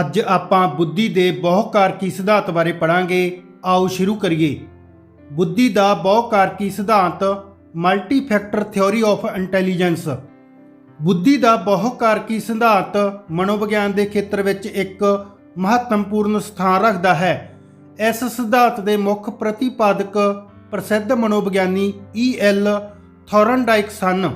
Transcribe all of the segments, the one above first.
ਅੱਜ ਆਪਾਂ ਬੁੱਧੀ ਦੇ ਬਹੁਕਾਰਕੀ ਸਿਧਾਂਤ ਬਾਰੇ ਪੜਾਂਗੇ ਆਓ ਸ਼ੁਰੂ ਕਰੀਏ। ਬੁੱਧੀ ਦਾ ਬਹੁਕਾਰਕੀ ਸਿਧਾਂਤ? Multi factor theory of intelligence. ਬੁੱਧੀ ਦਾ ਬਹੁਕਾਰਕੀ ਸਿਧਾਂਤ? ਮਨੋਵਿਗਿਆਨ ਦੇ ਖੇਤਰ ਵਿੱਚ ਇੱਕ ਮਹੱਤਵਪੂਰਨ ਸਥਾਨ ਰੱਖਦਾ ਹੈ। ਇਸ ਸਿਧਾਂਤ ਦੇ ਮੁੱਖ ਪ੍ਰਤੀਪਾਦਕ ਪ੍ਰਸਿੱਧ ਮਨੋਵਿਗਿਆਨੀ ਈ ਐਲ ਥੋਰਨਡਾਈਕ ਸਨ।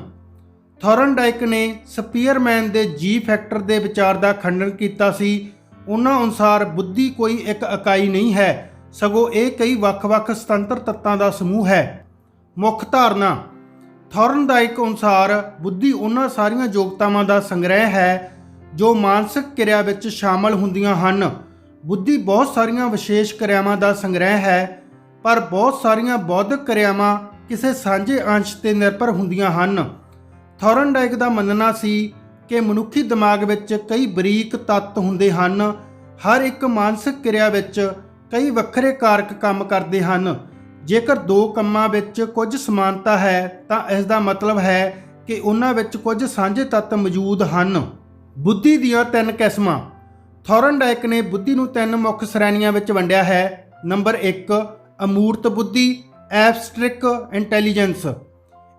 ਥੋਰਨਡਾਈਕ ਨੇ ਸਪੀਅਰਮੈਨ ਦੇ ਜੀ ਫੈਕਟਰ ਦੇ ਵਿਚਾਰ ਦਾ ਖੰਡਨ ਕੀਤਾ ਸੀ। ਉਹਨਾਂ ਅਨੁਸਾਰ ਬੁੱਧੀ ਕੋਈ ਇੱਕ ਇਕਾਈ ਨਹੀਂ ਹੈ। ਸਗੋਂ ਇਹ ਕਈ ਵੱਖ-ਵੱਖ ਸੁਤੰਤਰ ਤੱਤਾਂ ਦਾ ਸਮੂਹ ਹੈ। ਮੁੱਖ ਧਾਰਨਾ। ਥੋਰਨਡਾਈਕ ਅਨੁਸਾਰ ਬੁੱਧੀ ਉਹਨਾਂ ਸਾਰੀਆਂ ਯੋਗਤਾਵਾਂ ਦਾ ਸੰਗ੍ਰਹਿ ਹੈ, ਜੋ ਮਾਨਸਿਕ ਕਿਰਿਆ ਵਿੱਚ ਸ਼ਾਮਲ ਹੁੰਦੀਆਂ ਹਨ। ਬੁੱਧੀ ਬਹੁਤ ਸਾਰੀਆਂ ਵਿਸ਼ੇਸ਼ ਕਿਰਿਆਵਾਂ ਦਾ ਸੰਗ੍ਰਹਿ ਹੈ, ਪਰ ਬਹੁਤ ਸਾਰੀਆਂ ਬੌਧਿਕ ਕਿਰਿਆਵਾਂ ਕਿਸੇ ਸਾਂਝੇ ਅੰਸ਼ ਤੇ ਨਿਰਭਰ ਹੁੰਦੀਆਂ ਹਨ। ਥੋਰਨਡਾਈਕ ਦਾ ਮੰਨਣਾ ਸੀ ਕਿ ਮਨੁੱਖੀ ਦਿਮਾਗ ਵਿੱਚ ਕਈ ਬਰੀਕ ਤੱਤ ਹੁੰਦੇ ਹਨ। ਹਰ ਇੱਕ ਮਾਨਸਿਕ ਕਿਰਿਆ ਵਿੱਚ ਕਈ ਵੱਖਰੇ ਕਾਰਕ ਕੰਮ ਕਰਦੇ ਹਨ। ਜੇਕਰ ਦੋ ਕੰਮਾਂ ਵਿੱਚ ਕੁਝ ਸਮਾਨਤਾ ਹੈ, ਤਾਂ ਇਸ ਦਾ ਮਤਲਬ ਹੈ ਕਿ ਉਹਨਾਂ ਵਿੱਚ ਕੁਝ ਸਾਂਝੇ ਤੱਤ ਮੌਜੂਦ ਹਨ। ਬੁੱਧੀ ਦੀਆਂ ਤਿੰਨ ਕਿਸਮਾਂ। ਥੋਰਨਡਾਈਕ ਨੇ ਬੁੱਧੀ ਨੂੰ ਤਿੰਨ ਮੁੱਖ ਸ਼੍ਰੇਣੀਆਂ ਵਿੱਚ ਵੰਡਿਆ ਹੈ। ਨੰਬਰ 1 ਅਮੂਰਤ ਬੁੱਧੀ, ਐਬਸਟ੍ਰਿਕ ਇੰਟੈਲੀਜੈਂਸ।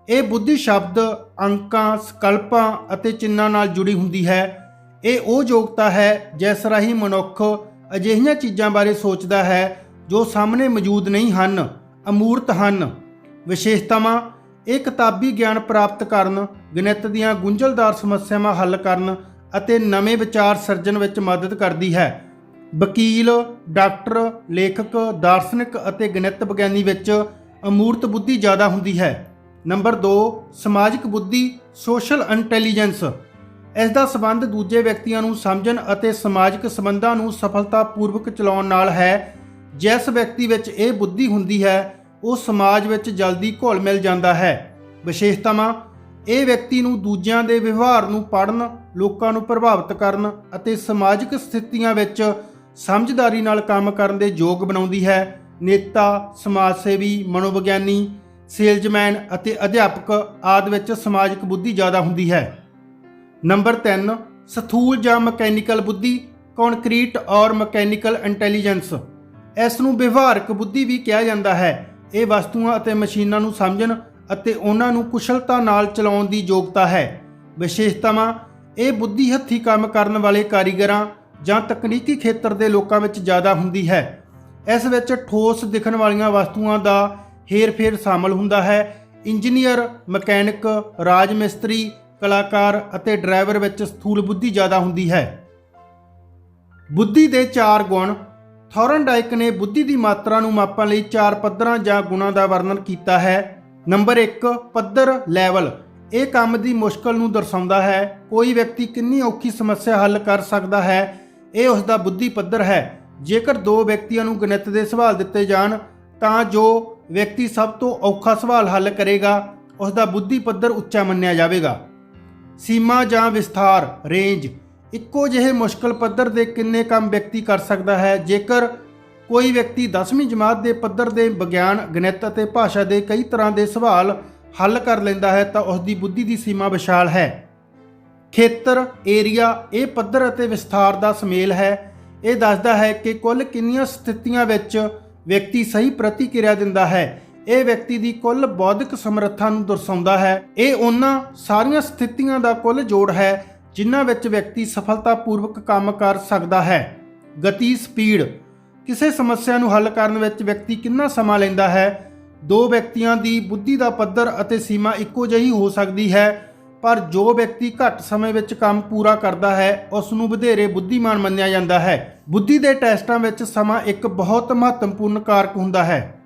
ਇਹ ਬੁੱਧੀ ਸ਼ਬਦ ਅੰਕਾਂ, ਸਕਲਪਾਂ ਅਤੇ ਚਿੰਨਾਂ ਨਾਲ ਜੁੜੀ ਹੁੰਦੀ ਹੈ। ਇਹ ਉਹ ਯੋਗਤਾ ਹੈ, ਜਿਸ ਰਾਹੀਂ ਮਨੁੱਖ ਅਜਿਹੀਆਂ ਚੀਜ਼ਾਂ ਬਾਰੇ ਸੋਚਦਾ ਹੈ, ਜੋ ਸਾਹਮਣੇ ਮੌਜੂਦ ਨਹੀਂ ਹਨ, ਅਮੂਰਤ ਹਨ। ਵਿਸ਼ੇਸ਼ਤਾਵਾਂ, ਇਹ ਕਿਤਾਬੀ ਗਿਆਨ ਪ੍ਰਾਪਤ ਕਰਨ, ਗਣਿਤ ਦੀਆਂ ਗੁੰਝਲਦਾਰ ਸਮੱਸਿਆਵਾਂ ਹੱਲ ਕਰਨ ਅਤੇ ਨਵੇਂ ਵਿਚਾਰ ਸਿਰਜਣ ਵਿੱਚ ਮਦਦ ਕਰਦੀ ਹੈ। ਵਕੀਲ, ਡਾਕਟਰ, ਲੇਖਕ, ਦਾਰਸ਼ਨਿਕ ਅਤੇ ਗਣਿਤ ਵਿਗਿਆਨੀ ਵਿੱਚ ਅਮੂਰਤ ਬੁੱਧੀ ਜ਼ਿਆਦਾ ਹੁੰਦੀ ਹੈ। ਨੰਬਰ 2 ਸਮਾਜਿਕ ਬੁੱਧੀ, ਸੋਸ਼ਲ ਇੰਟੈਲੀਜੈਂਸ। ਇਸ ਦਾ ਸੰਬੰਧ ਦੂਜੇ ਵਿਅਕਤੀਆਂ ਨੂੰ ਸਮਝਣ ਅਤੇ ਸਮਾਜਿਕ ਸੰਬੰਧਾਂ ਨੂੰ ਸਫਲਤਾਪੂਰਵਕ ਚਲਾਉਣ ਨਾਲ ਹੈ। ਜਿਸ ਵਿਅਕਤੀ ਵਿੱਚ ਇਹ ਬੁੱਧੀ ਹੁੰਦੀ ਹੈ, ਉਹ ਸਮਾਜ ਵਿੱਚ ਜਲਦੀ ਘੁਲ ਮਿਲ ਜਾਂਦਾ ਹੈ। ਵਿਸ਼ੇਸ਼ਤਾਵਾਂ, ਇਹ ਵਿਅਕਤੀ ਨੂੰ ਦੂਜਿਆਂ ਦੇ ਵਿਵਹਾਰ ਨੂੰ ਪੜ੍ਹਨ, ਲੋਕਾਂ ਨੂੰ ਪ੍ਰਭਾਵਿਤ ਕਰਨ ਅਤੇ ਸਮਾਜਿਕ ਸਥਿਤੀਆਂ ਵਿੱਚ ਸਮਝਦਾਰੀ ਨਾਲ ਕੰਮ ਕਰਨ ਦੇ ਯੋਗ ਬਣਾਉਂਦੀ ਹੈ। ਨੇਤਾ, ਸਮਾਜ ਸੇਵੀ, ਮਨੋਵਿਗਿਆਨੀ ਸੇਲਜ਼ਮੈਨ ਅਤੇ ਅਧਿਆਪਕ ਆਦਿ ਵਿੱਚ ਸਮਾਜਿਕ ਬੁੱਧੀ ਜ਼ਿਆਦਾ ਹੁੰਦੀ ਹੈ। ਨੰਬਰ 3 ਸਥੂਲ ਜਾਂ ਮਕੈਨੀਕਲ ਬੁੱਧੀ ਕੰਕਰੀਟ ਔਰ ਮਕੈਨੀਕਲ ਇੰਟੈਲੀਜੈਂਸ। ਇਸ ਨੂੰ ਵਿਵਹਾਰਕ ਬੁੱਧੀ ਵੀ ਕਿਹਾ ਜਾਂਦਾ ਹੈ। ਇਹ ਵਸਤੂਆਂ ਅਤੇ ਮਸ਼ੀਨਾਂ ਨੂੰ ਸਮਝਣ ਅਤੇ ਉਹਨਾਂ ਨੂੰ ਕੁਸ਼ਲਤਾ ਨਾਲ ਚਲਾਉਣ ਦੀ ਯੋਗਤਾ ਹੈ। ਵਿਸ਼ੇਸ਼ਤਾਵਾਂ, ਇਹ ਬੁੱਧੀ ਹੱਥੀ ਕੰਮ ਕਰਨ ਵਾਲੇ ਕਾਰੀਗਰਾਂ ਜਾਂ ਤਕਨੀਕੀ ਖੇਤਰ ਦੇ ਲੋਕਾਂ ਵਿੱਚ ਜ਼ਿਆਦਾ ਹੁੰਦੀ ਹੈ। ਇਸ ਵਿੱਚ ਠੋਸ ਦਿਖਣ ਵਾਲੀਆਂ ਵਸਤੂਆਂ ਦਾ ਹੇਰ-ਫੇਰ ਸ਼ਾਮਲ ਹੁੰਦਾ ਹੈ। ਇੰਜੀਨੀਅਰ, ਮਕੈਨਿਕ ਰਾਜ ਮਿਸਤਰੀ ਕਲਾਕਾਰ ਅਤੇ ਡਰਾਈਵਰ ਵਿੱਚ ਸਥੂਲ ਬੁੱਧੀ ਜ਼ਿਆਦਾ ਹੁੰਦੀ ਹੈ। ਬੁੱਧੀ ਦੇ ਚਾਰ ਗੁਣ, ਥੋਰਨਡਾਈਕ ਨੇ ਬੁੱਧੀ ਦੀ ਮਾਤਰਾ ਨੂੰ ਮਾਪਣ ਲਈ ਚਾਰ ਪੱਧਰਾਂ ਜਾਂ ਗੁਣਾਂ ਦਾ ਵਰਣਨ ਕੀਤਾ ਹੈ। ਨੰਬਰ 1 ਪੱਧਰ, ਲੈਵਲ। ਇਹ ਕੰਮ ਦੀ ਮੁਸ਼ਕਲ ਨੂੰ ਦਰਸਾਉਂਦਾ ਹੈ। ਕੋਈ ਵਿਅਕਤੀ ਕਿੰਨੀ ਔਖੀ ਸਮੱਸਿਆ ਹੱਲ ਕਰ ਸਕਦਾ ਹੈ, ਇਹ ਉਸ ਦਾ ਬੁੱਧੀ ਪੱਧਰ ਹੈ। ਜੇਕਰ ਦੋ ਵਿਅਕਤੀਆਂ ਨੂੰ ਗਣਿਤ ਦੇ ਸਵਾਲ ਦਿੱਤੇ ਜਾਣ, ਤਾਂ ਜੋ ਵਿਅਕਤੀ ਸਭ ਤੋਂ ਔਖਾ ਸਵਾਲ ਹੱਲ ਕਰੇਗਾ ਉਸ ਦਾ ਬੁੱਧੀ ਪੱਧਰ ਉੱਚਾ ਮੰਨਿਆ ਜਾਵੇਗਾ। ਸੀਮਾ ਜਾਂ ਵਿਸਥਾਰ, ਰੇਂਜ, ਇੱਕੋ ਜਿਹੇ ਮੁਸ਼ਕਲ ਪੱਧਰ ਦੇ ਕਿੰਨੇ ਕੰਮ ਵਿਅਕਤੀ ਕਰ ਸਕਦਾ ਹੈ, ਜੇਕਰ ਕੋਈ ਵਿਅਕਤੀ 10ਵੀਂ ਜਮਾਤ ਦੇ ਪੱਧਰ ਦੇ ਵਿਗਿਆਨ, ਗਣਿਤ ਅਤੇ ਭਾਸ਼ਾ ਦੇ ਕਈ ਤਰ੍ਹਾਂ ਦੇ ਸਵਾਲ ਹੱਲ ਕਰ ਲੈਂਦਾ ਹੈ, ਤਾਂ ਉਸ ਦੀ ਬੁੱਧੀ ਦੀ ਸੀਮਾ ਵਿਸ਼ਾਲ ਹੈ। ਖੇਤਰ, ਏਰੀਆ, ਇਹ ਪੱਧਰ ਅਤੇ ਵਿਸਥਾਰ ਦਾ ਸੁਮੇਲ ਹੈ। ਇਹ ਦੱਸਦਾ ਹੈ ਕਿ ਕੁੱਲ ਕਿੰਨੀਆਂ ਸਥਿਤੀਆਂ ਵਿੱਚ ਵਿਅਕਤੀ ਸਹੀ ਪ੍ਰਤੀਕਿਰਿਆ ਦਿੰਦਾ ਹੈ। ਇਹ ਵਿਅਕਤੀ ਦੀ ਕੁੱਲ ਬੌਧਿਕ ਸਮਰੱਥਾ ਨੂੰ ਦਰਸਾਉਂਦਾ ਹੈ। ਇਹ ਉਹਨਾਂ ਸਾਰੀਆਂ ਸਥਿਤੀਆਂ ਦਾ ਕੁੱਲ ਜੋੜ ਹੈ, ਜਿਨ੍ਹਾਂ ਵਿੱਚ ਵਿਅਕਤੀ ਸਫਲਤਾਪੂਰਵਕ ਕੰਮ ਕਰ ਸਕਦਾ ਹੈ। ਗਤੀ, ਸਪੀਡ। ਕਿਸੇ ਸਮੱਸਿਆ ਨੂੰ ਹੱਲ ਕਰਨ ਵਿੱਚ ਵਿਅਕਤੀ ਕਿੰਨਾ ਸਮਾਂ ਲੈਂਦਾ ਹੈ? ਦੋ ਵਿਅਕਤੀਆਂ ਦੀ ਬੁੱਧੀ ਦਾ ਪੱਧਰ ਅਤੇ ਸੀਮਾ ਇੱਕੋ ਜਿਹੀ ਹੋ ਸਕਦੀ ਹੈ, ਪਰ ਜੋ ਵਿਅਕਤੀ ਘੱਟ ਸਮੇਂ ਵਿੱਚ ਕੰਮ ਪੂਰਾ ਕਰਦਾ ਹੈ, ਉਸ ਨੂੰ ਵਧੇਰੇ ਬੁੱਧੀਮਾਨ ਮੰਨਿਆ ਜਾਂਦਾ ਹੈ। ਬੁੱਧੀ ਦੇ ਟੈਸਟਾਂ ਵਿੱਚ ਸਮਾਂ ਇੱਕ ਬਹੁਤ ਮਹੱਤਵਪੂਰਨ ਕਾਰਕ ਹੁੰਦਾ ਹੈ।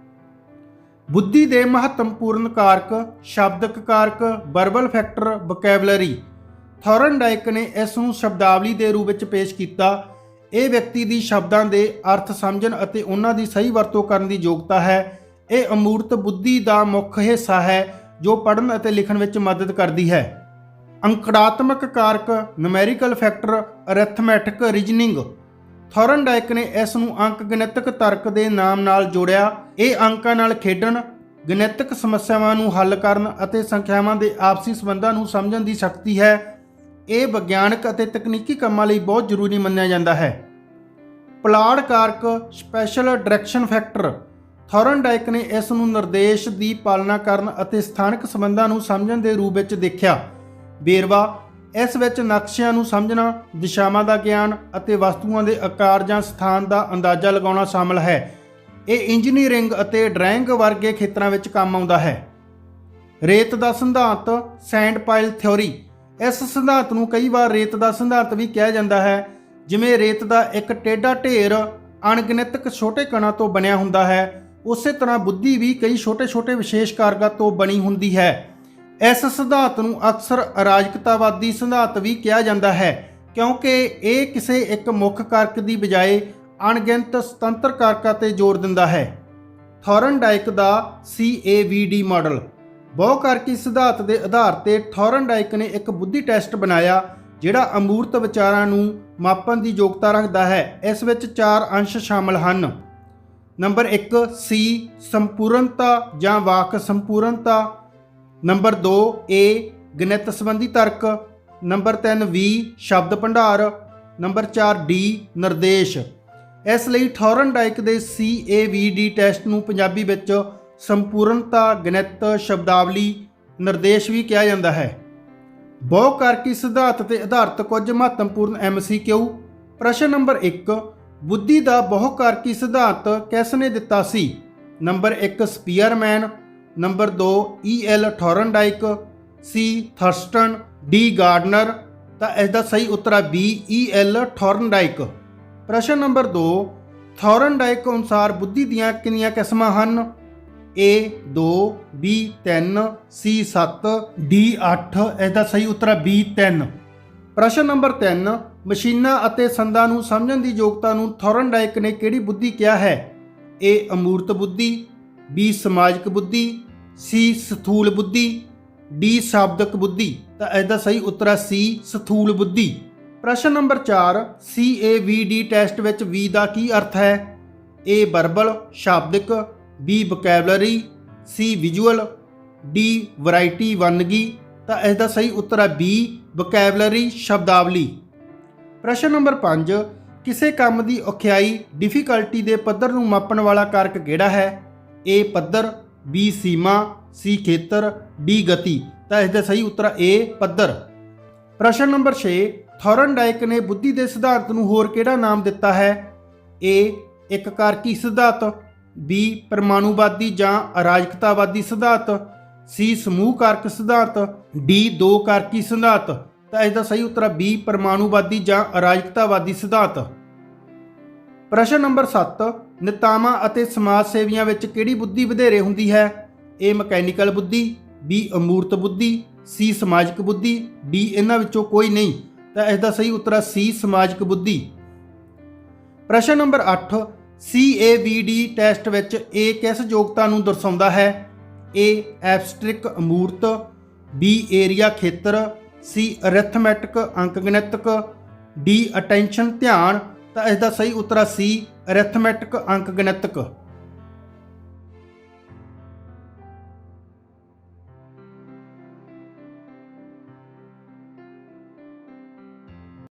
ਬੁੱਧੀ ਦੇ ਮਹੱਤਵਪੂਰਨ ਕਾਰਕ ਸ਼ਬਦਕ ਕਾਰਕ ਵਰਬਲ ਫੈਕਟਰ ਵੋਕੈਬਲਰੀ ਥੋਰਨਡਾਈਕ ਨੇ ਇਸ ਨੂੰ ਸ਼ਬਦਾਵਲੀ ਦੇ ਰੂਪ ਵਿੱਚ ਪੇਸ਼ ਕੀਤਾ। ਇਹ ਵਿਅਕਤੀ ਦੀ ਸ਼ਬਦਾਂ ਦੇ ਅਰਥ ਸਮਝਣ ਅਤੇ ਉਹਨਾਂ ਦੀ ਸਹੀ ਵਰਤੋਂ ਕਰਨ ਦੀ ਯੋਗਤਾ ਹੈ। ਇਹ ਅਮੂਰਤ ਬੁੱਧੀ ਦਾ ਮੁੱਖ ਹਿੱਸਾ ਹੈ, ਜੋ ਪੜ੍ਹਨ ਅਤੇ ਲਿਖਣ ਵਿੱਚ ਮਦਦ ਕਰਦੀ ਹੈ। ਅੰਕੜਾਤਮਕ ਕਾਰਕ numerical factor arithmetic reasoning Thorndike ਨੇ ਇਸ ਨੂੰ ਅੰਕ ਗਣਿਤਕ ਤਰਕ ਦੇ ਨਾਮ ਨਾਲ ਜੋੜਿਆ। ਇਹ ਅੰਕਾਂ ਨਾਲ ਖੇਡਣ, ਗਣਿਤਕ ਸਮੱਸਿਆਵਾਂ ਨੂੰ ਹੱਲ ਕਰਨ ਅਤੇ ਸੰਖਿਆਵਾਂ ਦੇ ਆਪਸੀ ਸੰਬੰਧਾਂ ਨੂੰ ਸਮਝਣ ਦੀ ਸ਼ਕਤੀ ਹੈ। ਇਹ ਵਿਗਿਆਨਕ ਅਤੇ ਤਕਨੀਕੀ ਕੰਮਾਂ ਲਈ ਬਹੁਤ ਜ਼ਰੂਰੀ ਮੰਨਿਆ ਜਾਂਦਾ ਹੈ। ਪਲਾੜ ਕਾਰਕ ਸਪੈਸ਼ਲ ਡਾਇਰੈਕਸ਼ਨ ਫੈਕਟਰ। ਥੋਰਨਡਾਈਕ ਨੇ ਇਸ ਨੂੰ ਨਿਰਦੇਸ਼ ਦੀ ਪਾਲਣਾ ਕਰਨ ਅਤੇ ਸਥਾਨਕ ਸੰਬੰਧਾਂ ਨੂੰ ਸਮਝਣ ਦੇ ਰੂਪ ਵਿੱਚ ਦੇਖਿਆ। ਵੇਰਵਾ ਇਸ ਵਿੱਚ ਨਕਸ਼ਿਆਂ ਨੂੰ ਸਮਝਣਾ, ਦਿਸ਼ਾਵਾਂ ਦਾ ਗਿਆਨ ਅਤੇ ਵਸਤੂਆਂ ਦੇ ਆਕਾਰ ਜਾਂ ਸਥਾਨ ਦਾ ਅੰਦਾਜ਼ਾ ਲਗਾਉਣਾ ਸ਼ਾਮਲ ਹੈ। ਇਹ ਇੰਜੀਨੀਅਰਿੰਗ ਅਤੇ ਡਰਾਇੰਗ ਵਰਗੇ ਖੇਤਰਾਂ ਵਿੱਚ ਕੰਮ ਆਉਂਦਾ ਹੈ। ਰੇਤ ਦਾ ਸਿਧਾਂਤ, ਸੈਂਡ ਪਾਈਲ ਥਿਉਰੀ ਇਸ ਸਿਧਾਂਤ ਨੂੰ ਕਈ ਵਾਰ ਰੇਤ ਦਾ ਸਿਧਾਂਤ ਵੀ ਕਿਹਾ ਜਾਂਦਾ ਹੈ, ਜਿਵੇਂ ਰੇਤ ਦਾ ਇੱਕ ਟੇਢਾ ਢੇਰ ਅਣਗਿਣਤ ਛੋਟੇ ਕਣਾਂ ਤੋਂ ਬਣਿਆ ਹੁੰਦਾ ਹੈ, ਉਸੇ ਤਰ੍ਹਾਂ ਬੁੱਧੀ ਵੀ ਕਈ ਛੋਟੇ-ਛੋਟੇ ਵਿਸ਼ੇਸ਼ ਕਾਰਜਾਂ ਤੋਂ ਬਣੀ ਹੁੰਦੀ ਹੈ। ਇਸ ਸਿਧਾਂਤ ਨੂੰ ਅਕਸਰ ਅਰਾਜਕਤਾਵਾਦੀ ਸਿਧਾਂਤ ਵੀ ਕਿਹਾ ਜਾਂਦਾ ਹੈ, ਕਿਉਂਕਿ ਇਹ ਕਿਸੇ ਇੱਕ ਮੁੱਖ ਕਾਰਕ ਦੀ ਬਜਾਏ ਅਣਗਿਣਤ ਸੁਤੰਤਰ ਕਾਰਕਾਂ ਤੇ ਜ਼ੋਰ ਦਿੰਦਾ ਹੈ। ਥੋਰਨਡਾਈਕ ਦਾ CAVD ਮਾਡਲ ਬਹੁਕਾਰਕੀ ਸਿਧਾਂਤ ਦੇ ਆਧਾਰ ਤੇ ਥੋਰਨਡਾਈਕ ਨੇ ਇੱਕ ਬੁੱਧੀ ਟੈਸਟ ਬਣਾਇਆ, ਜਿਹੜਾ ਅਮੂਰਤ ਵਿਚਾਰਾਂ ਨੂੰ ਮਾਪਣ ਦੀ ਯੋਗਤਾ ਰੱਖਦਾ ਹੈ। ਇਸ ਵਿੱਚ ਚਾਰ ਅੰਸ਼ ਸ਼ਾਮਲ ਹਨ। ਨੰਬਰ 1 ਸੀ, ਸੰਪੂਰਨਤਾ ਜਾਂ ਵਾਕ ਸੰਪੂਰਨਤਾ। ਨੰਬਰ 2 ਏ, ਗਣਿਤ ਸੰਬੰਧੀ ਤਰਕ। ਨੰਬਰ 3 ਵੀ, ਸ਼ਬਦ ਭੰਡਾਰ। ਨੰਬਰ 4 ਡੀ, ਨਿਰਦੇਸ਼। ਇਸ ਲਈ ਥੋਰਨਡਾਈਕ ਦੇ CAVD ਟੈਸਟ ਨੂੰ ਪੰਜਾਬੀ ਵਿੱਚ ਸੰਪੂਰਨਤਾ, ਗਣਿਤ, ਸ਼ਬਦਾਵਲੀ, ਨਿਰਦੇਸ਼ ਵੀ ਕਿਹਾ ਜਾਂਦਾ ਹੈ। ਬਹੁਕਾਰਕੀ ਸਿਧਾਂਤ ਤੇ ਆਧਾਰਿਤ ਕੁਝ ਮਹੱਤਵਪੂਰਨ MCQ ਪ੍ਰਸ਼ਨ ਨੰਬਰ 1 ਬੁੱਧੀ ਦਾ ਬਹੁਕਾਰਕੀ ਸਿਧਾਂਤ ਕਿਸ ਨੇ ਦਿੱਤਾ ਸੀ? Number 1 Spearman. Number 2 E L Thorndike C Thurstone D Gardner, ਤਾਂ ਇਸ ਦਾ ਸਹੀ ਉੱਤਰ ਹੈ ਬੀ ਈਐਲ ਥੋਰਨਡਾਈਕ ਪ੍ਰਸ਼ਨ ਨੰਬਰ 2 ਥੋਰਨਡਾਈਕ ਅਨੁਸਾਰ ਬੁੱਧੀ ਦੀਆਂ ਕਿੰਨੀਆਂ ਕਿਸਮਾਂ ਹਨ? A 2 B 3 C 7 D 8 ਇਸ ਦਾ ਸਹੀ ਉੱਤਰ ਹੈ B 3 ਪ੍ਰਸ਼ਨ ਨੰਬਰ 3 ਮਸ਼ੀਨਾਂ ਅਤੇ ਸੰਦਾਂ ਨੂੰ ਸਮਝਣ ਦੀ ਯੋਗਤਾ ਨੂੰ ਥੋਰਨਡਾਈਕ ਨੇ ਕਿਹੜੀ ਬੁੱਧੀ ਕਿਹਾ ਹੈ? A ਅਮੂਰਤ ਬੁੱਧੀ B ਸਮਾਜਿਕ ਬੁੱਧੀ ਸੀ ਸਥੂਲ ਬੁੱਧੀ, ਡੀ ਸ਼ਾਬਦਿਕ ਬੁੱਧੀ, ਤਾਂ ਇਸ ਸਹੀ ਉੱਤਰ ਹੈ C ਸਥੂਲ ਬੁੱਧੀ। ਪ੍ਰਸ਼ਨ ਨੰਬਰ 4 CAVD ਟੈਸਟ ਵਿੱਚ V ਦਾ ਕੀ ਅਰਥ ਹੈ? A ਵਰਬਲ ਸ਼ਾਬਦਿਕ B vocabulary C visual D variety ਵੰਨਗੀ, ਤਾਂ ਇਸ ਦਾ ਸਹੀ ਉੱਤਰ ਹੈ B ਵੋਕੈਬਲਰੀ ਸ਼ਬਦਾਵਲੀ। ਪ੍ਰਸ਼ਨ ਨੰਬਰ 5 ਕਿਸੇ ਕੰਮ ਦੀ ਔਖਿਆਈ ਡਿਫਿਕਲਟੀ ਦੇ ਪੱਧਰ ਨੂੰ ਮਾਪਣ ਵਾਲਾ ਕਾਰਕ ਕਿਹੜਾ ਹੈ? A ਪੱਧਰ ਬੀ ਸੀਮਾ ਸੀ ਖੇਤਰ ਡੀ ਗਤੀ। ਤਾਂ ਇਸ ਦਾ ਸਹੀ ਉੱਤਰ ਏ ਪੱਧਰ। ਪ੍ਰਸ਼ਨ ਨੰਬਰ 6 ਥੋਰਨਡਾਈਕ ਨੇ ਬੁੱਧੀ ਦੇ ਸਿਧਾਂਤ ਨੂੰ ਹੋਰ ਕਿਹੜਾ ਨਾਮ ਦਿੱਤਾ ਹੈ? ਏ ਇੱਕ ਕਾਰਕੀ ਸਿਧਾਂਤ। ਬੀ ਪਰਮਾਣੂਵਾਦੀ ਜਾਂ ਅਰਾਜਕਤਾਵਾਦੀ ਸਿਧਾਂਤ। ਸੀ ਸਮੂਹ ਕਾਰਕ ਸਿਧਾਂਤ। ਡੀ ਦੋ ਕਾਰਕੀ ਸਿਧਾਂਤ। ਤਾਂ ਇਸ ਦਾ ਸਹੀ ਉੱਤਰ ਬੀ ਪਰਮਾਣੂਵਾਦੀ ਜਾਂ ਅਰਾਜਕਤਾਵਾਦੀ ਸਿਧਾਂਤ। ਪ੍ਰਸ਼ਨ ਨੰਬਰ 7 ਨੇਤਾਵਾਂ ਅਤੇ ਸਮਾਜ ਸੇਵੀਆਂ ਵਿੱਚ ਕਿਹੜੀ ਬੁੱਧੀ ਵਧੇਰੇ ਹੁੰਦੀ ਹੈ? A. ਮਕੈਨੀਕਲ ਬੁੱਧੀ ਬੀ ਅਮੂਰਤ ਬੁੱਧੀ ਸੀ ਸਮਾਜਿਕ ਬੁੱਧੀ, D. ਇਹਨਾਂ ਵਿੱਚੋਂ ਕੋਈ ਨਹੀਂ। ਤਾਂ ਇਸ ਦਾ ਸਹੀ ਉੱਤਰ ਹੈ C, ਸਮਾਜਿਕ ਬੁੱਧੀ। ਪ੍ਰਸ਼ਨ ਨੰਬਰ 8 CAVD ਟੈਸਟ ਵਿੱਚ A ਕਿਸ ਯੋਗਤਾ ਨੂੰ ਦਰਸਾਉਂਦਾ ਹੈ? A. ਐਬਸਟ੍ਰਿਕ ਅਮੂਰਤ, B. ਏਰੀਆ ਖੇਤਰ, C. ਅਰਿਥਮੈਟਿਕ, ਅੰਕਗਣਿਤਕ, D. ਅਟੈਂਸ਼ਨ ਧਿਆਨ ਤਾਂ ਇਸ ਦਾ ਸਹੀ ਉੱਤਰ ਸੀ C ਅੰਕ ਅੰਕਗਣਿਤਕ